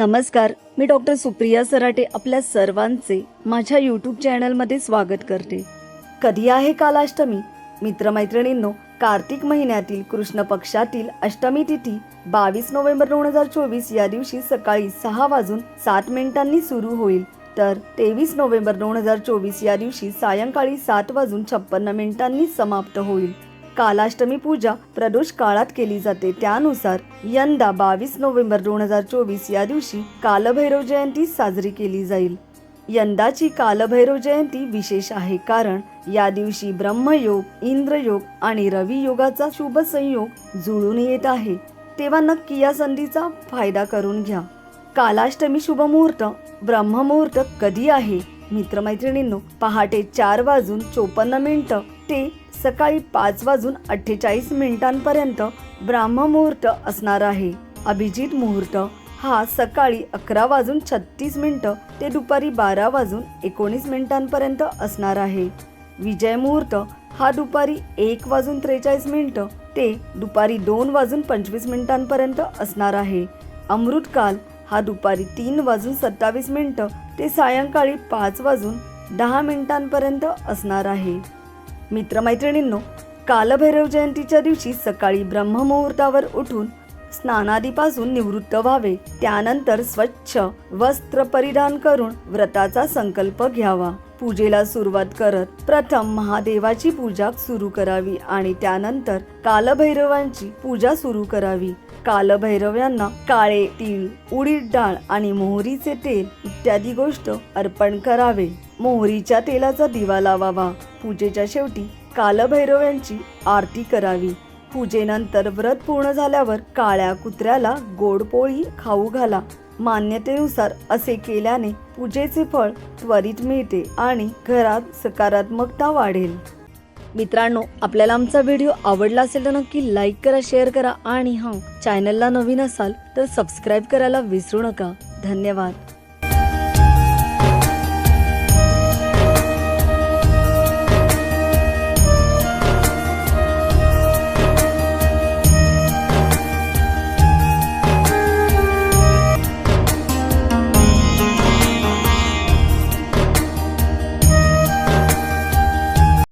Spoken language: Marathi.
नमस्कार मी डॉक्टर सुप्रिया सराटे आपल्या सर्वांचे माझ्या यूट्यूब चॅनलमध्ये स्वागत करते. कधी आहे कालाष्टमी? मित्रमैत्रिणींनो कार्तिक महिन्यातील कृष्ण पक्षातील अष्टमी तिथी बावीस नोव्हेंबर दोन हजार चोवीस या दिवशी सकाळी सहा वाजून सात मिनिटांनी सुरू होईल. तर तेवीस नोव्हेंबर दोन हजार चोवीस या दिवशी सायंकाळी सात वाजून छप्पन्न मिनिटांनी समाप्त होईल. कालाष्टमी पूजा प्रदोष काळात केली जाते. त्यानुसार यंदा बावीस नोव्हेंबर दोन हजार चोवीस या दिवशी कालभैरव जयंती साजरी केली जाईल. यंदाची कालभैरव जयंती विशेष आहे कारण या दिवशी ब्रह्मयोग इंद्रयोग आणि रवी योगाचा शुभ संयोग जुळून येत आहे. तेव्हा नक्की या संधीचा फायदा करून घ्या. कालाष्टमी शुभ मुहूर्त ब्रह्ममुहूर्त कधी आहे? मित्रमैत्रिणींनो पहाटे चार वाजून चोपन्न मिनिटं. ते सकाळी पाच वाजून अठ्ठेचाळीस मिनिटांपर्यंत ब्राह्ममुहूर्त असणार आहे. अभिजित मुहूर्त. हा सकाळी अकरा वाजून छत्तीस मिनिटं ते दुपारी बारा वाजून एकोणीस मिनिटांपर्यंत असणार आहे. विजय मुहूर्त. हा दुपारी एक वाजून त्रेचाळीस मिनिटं ते दुपारी दोन वाजून पंचवीस मिनिटांपर्यंत असणार आहे. अमृतकाल हा दुपारी तीन वाजून सत्तावीस मिनिटं ते सायंकाळी पाच वाजून दहा मिनिटांपर्यंत असणार आहे. मित्रमैत्रिणींनो कालभैरव जयंतीच्या दिवशी सकाळी ब्रह्ममुहूर्तावर उठून स्नानादीपासून निवृत्त व्हावे. त्यानंतर स्वच्छ वस्त्र परिधान करून व्रताचा संकल्प घ्यावा. पूजेला सुरुवात करत प्रथम महादेवाची पूजा सुरू करावी आणि त्यानंतर कालभैरवांची पूजा सुरू करावी. कालभैरव्यांना काळे तीळ उडीद डाळ आणि मोहरीचे तेल इत्यादी गोष्ट अर्पण करावे. मोहरीच्या तेलाचा दिवा लावावा. पूजेच्या शेवटी कालभैरव्यांची आरती करावी. पूजेनंतर व्रत पूर्ण झाल्यावर काळ्या कुत्र्याला गोड पोळी खाऊ घाला. मान्यतेनुसार असे केल्याने पूजेचे फळ त्वरित मिळते आणि घरात सकारात्मकता वाढेल. मित्रांनो आपल्याला आमचा व्हिडिओ आवडला असेल तर नक्की लाईक करा शेअर करा आणि हां चॅनलला नवीन असाल तर सबस्क्राईब करायला विसरू नका. धन्यवाद.